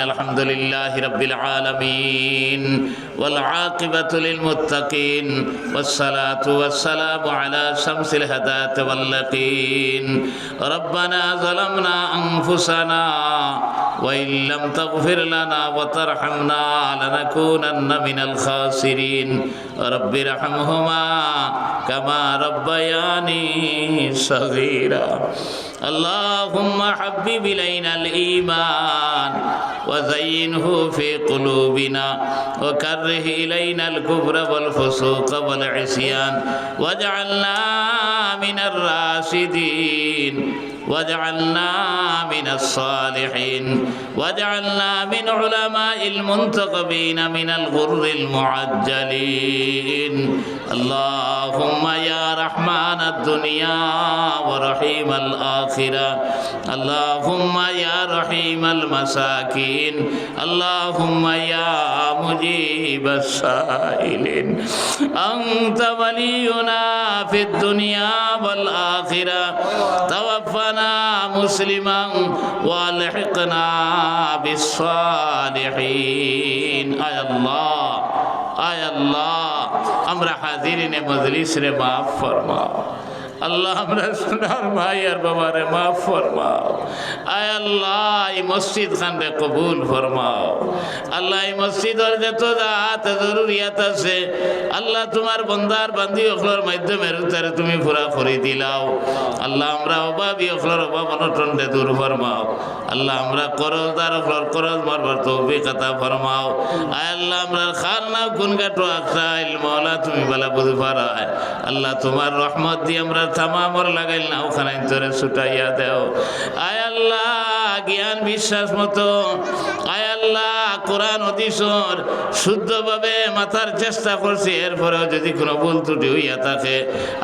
الحمد لله رب العالمين والعاقبة للمتقين والصلاة والسلام على شمس الهداة واليقين ربنا ظلمنا أنفسنا وإن لم تغفر لنا وترحمنا لنكونن من الخاسرين رب ارحمهما كما ربياني صغيرا اللهم حبب إلينا الإيمان وزينه في قلوبنا وكره إلينا الكفر والفسوق والعصيان واجعلنا من الراشدين واجعلنا من الصالحين واجعلنا من علماء المنتقبين من الغر المعجلين اللهم يا رحمن الدنيا ورحيم الآخرة اللهم يا رحيم المساكين اللهم يا مجيب السائلين أنت ولينا في الدنيا والآخرة توفنا مسلما والحقنا بالصالحين آي الله آي الله আমরা হাজিরিনে মজলিস রে মাফ ফরমাও আল্লাহ আমরা সোনার ভাই আর বাবারে মাফ ফরমাও আয় আল্লাহ মসজিদ খান কবুল আল্লাহ, এই আল্লাহ তোমার বন্দার বান্দি মাধ্যমে তুমি পুরা দিলাও। আল্লাহ, আমরা দূর আল্লাহ, আমরা অখলার করজ মারবার ফরমাও। আল্লাহ, আমরা খার না গুন গাটো আখরাইল মৌলা তুমি আল্লাহ, তোমার রহমত দিয়ে আমরা তামামর লাগাইল না, ওখানে তোরে ছুটাইয়া দেও। আয় আল্লাহ জ্ঞান বিশ্বাস মতো। আয় আল্লাহ, কোরআন অধিসর শুদ্ধভাবে মাথার চেষ্টা করছি। এরপরেও যদি কোনো ভুল ত্রুটি হইয়া থাকে,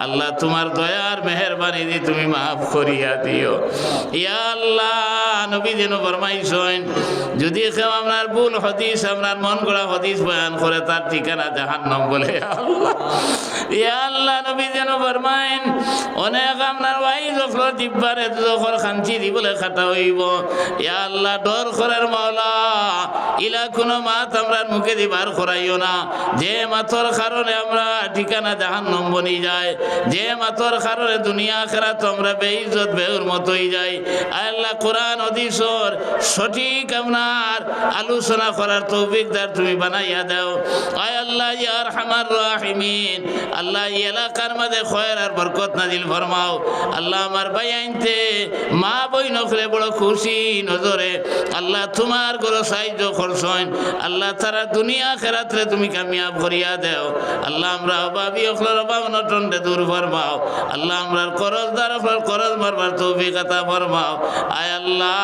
আল্লাহ তোমার দয়ার মেহরবানি দিয়ে তুমি মাফ করিয়া দিও। ইয়া আল্লাহ নবী যেন ফরমাইছেন, যদি কেউ আপনার ভুল হদিস, আপনার মন গড়া হদিস বয়ান করে, তার ঠিকানা জাহান্নাম বলে আল্লাহ। নবী যেন ফরমাইন, অনেক আপনার জিব্বারে খাঞ্চি দিবলে খাটা হইব ইয়া আল্লাহ ডর করার মাওলা, ইলা কোনো মাত আমরা মুখে দিবার করাইও না। যে মাথর কারণে আমরা ঠিকানা জাহান্নাম বনি যায় যে মাথর কারণে দুনিয়া খেরা তো আমরা বেইজত বেউর মতোই যাই। আল্লাহ কোরআন অদিসর সঠিক আপনার আলোচনা করার তৌফিক দার তুমি বানাইয়া দাও। আয় আল্লাহ ইয়ার হামার রাহিমিন। আল্লাহ এলাকার মাঝে খয়ের আর বরকত নাজিল ফরমাও। আল্লাহ আমার ভাই আইনতে মা বই নখলে বড় খুশি নজরে। আল্লাহ তোমার গরো সাহায্য করছেন। আল্লাহ তারা দুনিয়া খেরাত্রে তুমি কামিয়াব করিয়া দেও। আল্লাহ আমরা অভাবী অখলার অভাব নটনটে দূর ফরমাও। আল্লাহ আমরা করজ দ্বার করজ মারবার তৌফিক আতা ফরমাও। আয় আল্লাহ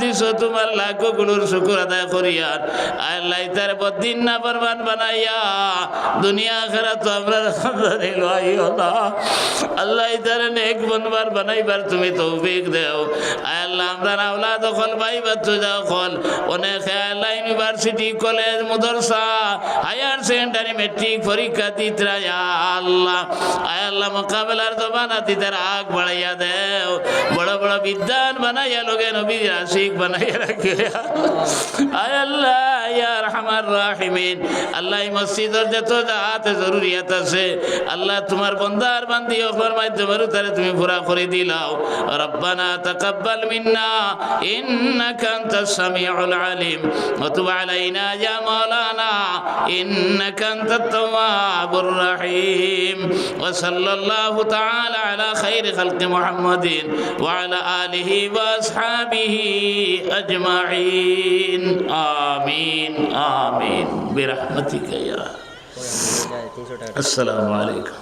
দিছ তোমার লাখো গুলোর শুকুর আদায় করিয়ার আল্লাহ তার বদিন না বরবান বানাইয়া দুনিয়া খেরা তো আমরা আল্লাহ তার নেক বনবার বানাইবার তুমি তৌফিক দেও। আল্লাহ, আমরা আওলাদ দখল ভাই বাচ্চু যাও খল অনেক আল্লাহ ইউনিভার্সিটি কলেজ মাদ্রাসা হায়ার সেকেন্ডারি মেট্রিক পরীক্ষা দিতরা আল্লাহ। আল্লাহ, মোকাবেলার জমানা তিতার আগ বাড়াইয়া দেও। বড় বড় বিদ্যান বানাইয়া লোকে নবী আশিক বানাইয়া রাখে আয় আল্লাহ। জরুরিয়াত আছে, আল্লাহ তোমার বন্দার বান্দি অফর মাধ্যমে তুমি পুরা করে দিলাও। মিন্না, ইন্নাকা আনতাস সামিউল আলিম। ওয়া তুব আলাইনা ইয়া মাওলানা, ইন্নাকা আনতাত তাওয়াবুর আলা খাইরি খালকি মুহাম্মাদিন, ওয়া আলা আলিহি ওয়া আসহাবিহি আজমাইন আমিন আমিন বিরহমাতিকা ইয়া আসসালামু আলাইকুম